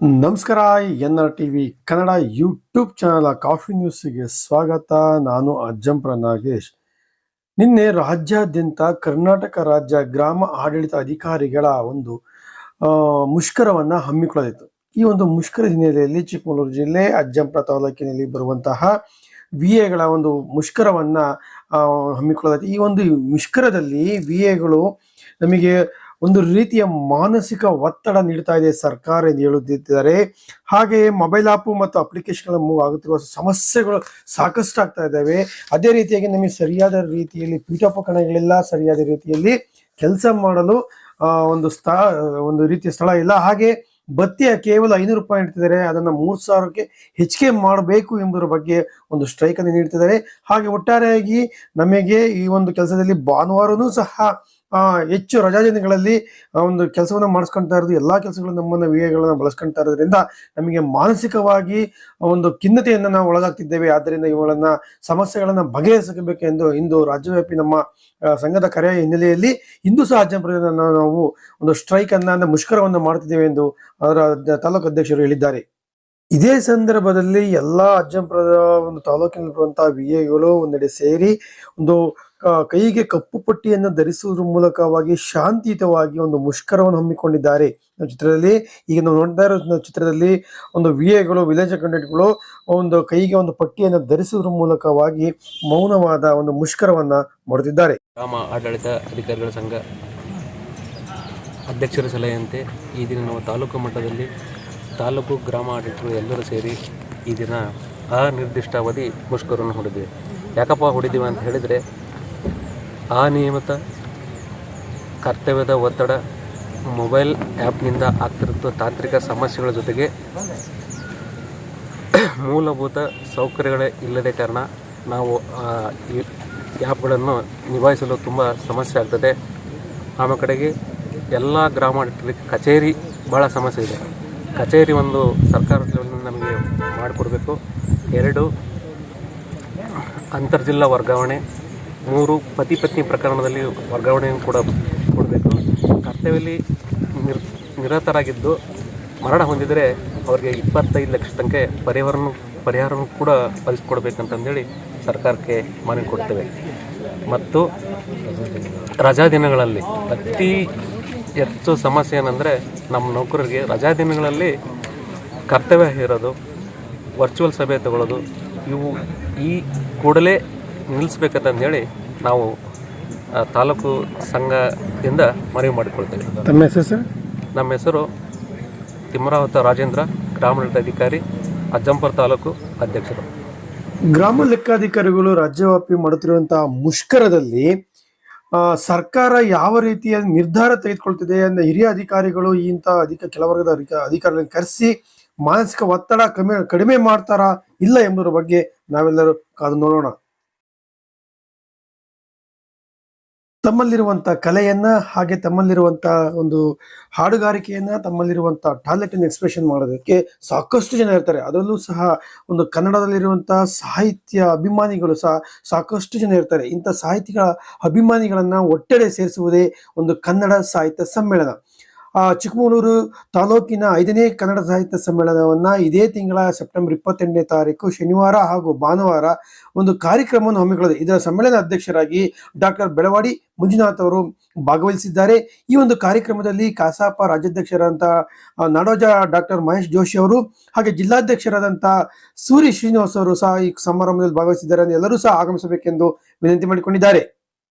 ನಮಸ್ಕಾರ N R T V Kannada YouTube channel coffee ನ್ಯೂಸ್ಗೆ ಸ್ವಾಗತ. ನಾನು ಅಜ್ಜಂಪ್ರ ನಾಗೇಶ್ ನಿನ್ನೆ ರಾಜ್ಯಾದ್ಯಂತ ಕರ್ನಾಟಕ ರಾಜ್ಯ ಗ್ರಾಮ ಆಡಳಿತ ಅಧಿಕಾರಿಗಳ ಒಂದು ಮುಷ್ಕರವನ್ನು ಹಮ್ಮಿಕೊಳ್ಳಲಾಯಿತು ಈ ಒಂದು ಮುಷ್ಕರ ಹಿನ್ನೆಲೆಯಲ್ಲಿ ಚಿಕ್ಕಮಗಳೂರು ಜಿಲ್ಲೆ ಅಜ್ಜಂಪ್ರ ತಾಲೂಕಿನಲ್ಲಿ ಬರುವಂತಹ ವಿ ಎಗಳ ಒಂದು ಮುಷ್ಕರವನ್ನ ಹಮ್ಮಿಕೊಳ್ಳಲಾಯಿತು ಈ ಒಂದು ಮುಷ್ಕರದಲ್ಲಿ ವಿ ಎಗಳು ನಮಗೆ ಒಂದು ರೀತಿಯ ಮಾನಸಿಕ ಒತ್ತಡ ನೀಡ್ತಾ ಇದೆ ಸರ್ಕಾರ ಎಂದು ಹೇಳುತ್ತಿದ್ದಾರೆ. ಹಾಗೆಯೇ ಮೊಬೈಲ್ ಆಪ್ ಮತ್ತು ಅಪ್ಲಿಕೇಶನ್ಗಳ ಮೂವ್ ಆಗುತ್ತಿರುವ ಸಮಸ್ಯೆಗಳು ಸಾಕಷ್ಟು ಆಗ್ತಾ ಇದ್ದಾವೆ. ಅದೇ ರೀತಿಯಾಗಿ ನಮಗೆ ಸರಿಯಾದ ರೀತಿಯಲ್ಲಿ ಪೀಠೋಪಕರಣಗಳೆಲ್ಲ, ಸರಿಯಾದ ರೀತಿಯಲ್ಲಿ ಕೆಲಸ ಮಾಡಲು ಒಂದು ಸ್ಥ ಒಂದು ರೀತಿಯ ಸ್ಥಳ ಇಲ್ಲ. ಹಾಗೆ ಬತ್ತಿಯ ಕೇವಲ ಐನೂರು ರೂಪಾಯಿ ನೀಡ್ತಿದ್ದಾರೆ. ಅದನ್ನು ಮೂರು ಸಾವಿರಕ್ಕೆ ಹೆಚ್ಚಿಗೆ ಮಾಡಬೇಕು ಎಂಬುದರ ಬಗ್ಗೆ ಒಂದು ಸ್ಟ್ರೈಕ್ ಅನ್ನು ನೀಡ್ತಿದ್ದಾರೆ. ಹಾಗೆ ಒಟ್ಟಾರೆಯಾಗಿ ನಮಗೆ ಈ ಒಂದು ಕೆಲಸದಲ್ಲಿ ಭಾನುವಾರನೂ ಸಹ ಹೆಚ್ಚು ರಜಾ ದಿನಗಳಲ್ಲಿ ಒಂದು ಕೆಲಸವನ್ನು ಮಾಡಿಸ್ಕೊಂತಾ ಇರೋದು, ಎಲ್ಲಾ ಕೆಲಸಗಳು ನಮ್ಮನ್ನ ವಿಎಗಳನ್ನ ಬಳಸ್ಕೊಂತಾ ಇರೋದ್ರಿಂದ ನಮಗೆ ಮಾನಸಿಕವಾಗಿ ಒಂದು ಖಿನ್ನತೆಯನ್ನು ನಾವು ಒಳಗಾಗ್ತಿದ್ದೇವೆ ಆದ್ದರಿಂದ ಇವುಗಳನ್ನ, ಸಮಸ್ಯೆಗಳನ್ನ ಬಗೆಹರಿಸಬೇಕೆಂದು ಇಂದು ರಾಜ್ಯವ್ಯಾಪಿ ನಮ್ಮ ಸಂಘದ ಕರೆಯ ಹಿನ್ನೆಲೆಯಲ್ಲಿ ಇಂದು ಸಹ ನಾವು ಒಂದು ಸ್ಟ್ರೈಕ್ ಅನ್ನ ಮುಷ್ಕರವನ್ನು ಮಾಡ್ತಿದ್ದೇವೆ ಎಂದು ಅದರ ತಾಲೂಕು ಅಧ್ಯಕ್ಷರು ಹೇಳಿದ್ದಾರೆ. ಇದೇ ಸಂದರ್ಭದಲ್ಲಿ ಎಲ್ಲಾ ಅಜ್ಜಂಪುರದ ಒಂದು ತಾಲೂಕಿನಲ್ಲಿರುವಂತಹ ವಿ ಎಗಳು ಒಂದೆಡೆ ಸೇರಿ ಒಂದು ಕೈಗೆ ಕಪ್ಪು ಪಟ್ಟಿಯನ್ನು ಧರಿಸುವುದರ ಮೂಲಕವಾಗಿ ಶಾಂತಿಯುತವಾಗಿ ಒಂದು ಮುಷ್ಕರವನ್ನು ಹಮ್ಮಿಕೊಂಡಿದ್ದಾರೆ. ಚಿತ್ರದಲ್ಲಿ, ಈಗ ನಾವು ನೋಡ್ತಾ ಇರೋ ಚಿತ್ರದಲ್ಲಿ ಒಂದು ವಿ ಎಗಳು ವಿಲೇಜ್ ಅಕೌಂಟೆಂಟ್ಗಳು ಒಂದು ಕೈಗೆ ಒಂದು ಪಟ್ಟಿಯನ್ನು ಧರಿಸುವುದರ ಮೂಲಕವಾಗಿ ಮೌನವಾದ ಒಂದು ಮುಷ್ಕರವನ್ನ ಮಾಡುತ್ತಿದ್ದಾರೆ. ಗ್ರಾಮ ಆಡಳಿತ ಅಧಿಕಾರಿಗಳ ಸಂಘ ಅಧ್ಯಕ್ಷರ ಸಲಹೆಯಂತೆ ಈ ದಿನ ನಾವು ತಾಲೂಕು ಮಟ್ಟದಲ್ಲಿ ತಾಲೂಕು ಗ್ರಾಮ ಆಡಳಿತಗಳು ಎಲ್ಲರೂ ಸೇರಿ ಈ ದಿನ ಅನಿರ್ದಿಷ್ಟಾವಧಿ ಮುಷ್ಕರವನ್ನು ಹೊಡೆದಿವೆ. ಯಾಕಪ್ಪ ಹೊಡಿದೀವಿ ಅಂತ ಹೇಳಿದರೆ ಅನಿಯಮಿತ ಕರ್ತವ್ಯದ ಒತ್ತಡ ಮೊಬೈಲ್ ಆ್ಯಪ್ನಿಂದ ಆಗ್ತಿರುವ ತಾಂತ್ರಿಕ ಸಮಸ್ಯೆಗಳ ಜೊತೆಗೆ ಮೂಲಭೂತ ಸೌಕರ್ಯಗಳೇ ಇಲ್ಲದ ಕಾರಣ ನಾವು ಈ ಆ್ಯಪ್ಗಳನ್ನು ನಿಭಾಯಿಸಲು ತುಂಬ ಸಮಸ್ಯೆ ಆಗ್ತದೆ. ಆಮ ಕಡೆಗೆ ಎಲ್ಲ ಗ್ರಾಮಾಡಳಿತಕ್ಕೆ ಕಚೇರಿ ಭಾಳ ಸಮಸ್ಯೆ ಇದೆ. ಕಚೇರಿ ಒಂದು ಸರ್ಕಾರದಿಂದ ನಮಗೆ ಮಾಡಿಕೊಡಬೇಕು. ಎರಡು, ಅಂತರ್ಜಿಲ್ಲಾ ವರ್ಗಾವಣೆ ಮೂರು ಪತಿ ಪತ್ನಿ ಪ್ರಕರಣದಲ್ಲಿ ವರ್ಗಾವಣೆಯನ್ನು ಕೂಡ ಕೊಡಬೇಕು. ಕರ್ತವ್ಯದಲ್ಲಿ ನಿರ್, ನಿರತರಾಗಿದ್ದು ಮರಣ ಹೊಂದಿದರೆ ಅವರಿಗೆ ಇಪ್ಪತ್ತೈದು ಲಕ್ಷ ತನಕ ಪರಿಹಾರನು ಪರಿಹಾರವನ್ನು ಕೂಡ ಕಲಿಸ್ಕೊಡ್ಬೇಕಂತಂದೇಳಿ ಸರ್ಕಾರಕ್ಕೆ ಮನವಿ ಕೊಡ್ತೇವೆ. ಮತ್ತು ರಜಾ ದಿನಗಳಲ್ಲಿ ಅತಿ ಹೆಚ್ಚು ಸಮಸ್ಯೆ ಏನಂದರೆ ನಮ್ಮ ನೌಕರರಿಗೆ ರಜಾ ದಿನಗಳಲ್ಲಿ ಕರ್ತವ್ಯ ಇರೋದು, ವರ್ಚುವಲ್ ಸಭೆ ತಗೊಳ್ಳೋದು, ಇವು ಈ ಕೂಡಲೇ ನಿಲ್ಲಿಸ್ಬೇಕಂತಂದೇಳಿ ನಾವು ತಾಲೂಕು ಸಂಘದಿಂದ ಮನವಿ ಮಾಡಿಕೊಳ್ತೇವೆ. ತಮ್ಮ ಹೆಸರು ಸರ್? ನಮ್ಮ ಹೆಸರು ತಿಮ್ಮರಾವತ ರಾಜೇಂದ್ರ ಗ್ರಾಮಾಡಳಿತ ಅಧಿಕಾರಿ ಅಜ್ಜಂಪುರ ತಾಲೂಕು ಅಧ್ಯಕ್ಷರು. ಗ್ರಾಮ ಲೆಕ್ಕಾಧಿಕಾರಿಗಳು ರಾಜ್ಯವ್ಯಾಪಿ ಮಾಡುತ್ತಿರುವಂತಹ ಮುಷ್ಕರದಲ್ಲಿ ಸರ್ಕಾರ ಯಾವ ರೀತಿಯ ನಿರ್ಧಾರ ತೆಗೆದುಕೊಳ್ತಿದೆ ಅಂದ್ರೆ ಹಿರಿಯ ಅಧಿಕಾರಿಗಳು ಇಂಥ ಅಧಿಕ ಕೆಲವರ್ಗದ ಅಧಿಕ- ಅಧಿಕಾರಿಗಳನ್ನು ಕರೆಸಿ ಮಾನಸಿಕ ಒತ್ತಡ ಕಡಿಮೆ ಕಡಿಮೆ ಮಾಡ್ತಾರಾ ಇಲ್ಲ ಎಂಬುದರ ಬಗ್ಗೆ ನಾವೆಲ್ಲರೂ ಕಾದು ನೋಡೋಣ. ತಮ್ಮಲ್ಲಿರುವಂತ ಕಲೆಯನ್ನ ಹಾಗೆ ತಮ್ಮಲ್ಲಿರುವಂಥ ಒಂದು ಹಾಡುಗಾರಿಕೆಯನ್ನ ತಮ್ಮಲ್ಲಿರುವಂಥ ಟ್ಯಾಲೆಂಟ್ ಅನ್ನು ಎಕ್ಸ್ಪ್ರೆಷನ್ ಮಾಡೋದಕ್ಕೆ ಸಾಕಷ್ಟು ಜನ ಇರ್ತಾರೆ. ಅದರಲ್ಲೂ ಸಹ ಒಂದು ಕನ್ನಡದಲ್ಲಿರುವಂಥ ಸಾಹಿತ್ಯ ಅಭಿಮಾನಿಗಳು ಸಹ ಸಾಕಷ್ಟು ಜನ ಇರ್ತಾರೆ. ಇಂಥ ಸಾಹಿತಿಗಳ ಅಭಿಮಾನಿಗಳನ್ನ ಒಟ್ಟೆಡೆ ಸೇರಿಸುವುದೇ ಒಂದು ಕನ್ನಡ ಸಾಹಿತ್ಯ ಸಮ್ಮೇಳನ. ಚಿಕ್ಕಮಗಳೂರು ತಾಲೂಕಿನ ಐದನೇ ಕನ್ನಡ ಸಾಹಿತ್ಯ ಸಮ್ಮೇಳನವನ್ನ ಇದೇ ತಿಂಗಳ ಸೆಪ್ಟೆಂಬರ್ ಇಪ್ಪತ್ತೆಂಟನೇ ತಾರೀಕು, ಶನಿವಾರ ಹಾಗೂ ಭಾನುವಾರ ಒಂದು ಕಾರ್ಯಕ್ರಮವನ್ನು ಹಮ್ಮಿಕೊಳ್ಳದೆ ಇದರ ಸಮ್ಮೇಳನ ಅಧ್ಯಕ್ಷರಾಗಿ ಡಾಕ್ಟರ್ ಬೆಳವಾಡಿ ಮಂಜುನಾಥ್ ಅವರು ಭಾಗವಹಿಸಿದ್ದಾರೆ. ಈ ಒಂದು ಕಾರ್ಯಕ್ರಮದಲ್ಲಿ ಕಸಾಪ ರಾಜ್ಯಾಧ್ಯಕ್ಷರಾದಂಥ ನಾಡೋಜ ಡಾಕ್ಟರ್ ಮಹೇಶ್ ಜೋಶಿ ಅವರು ಹಾಗೆ ಜಿಲ್ಲಾಧ್ಯಕ್ಷರಾದಂಥ ಸೂರಿ ಶ್ರೀನಿವಾಸ್ ಅವರು ಸಹ ಈ ಸಮಾರಂಭದಲ್ಲಿ ಭಾಗವಹಿಸಿದ್ದಾರೆ. ಎಲ್ಲರೂ ಸಹ ಆಗಮಿಸಬೇಕೆಂದು ವಿನಂತಿ ಮಾಡಿಕೊಂಡಿದ್ದಾರೆ.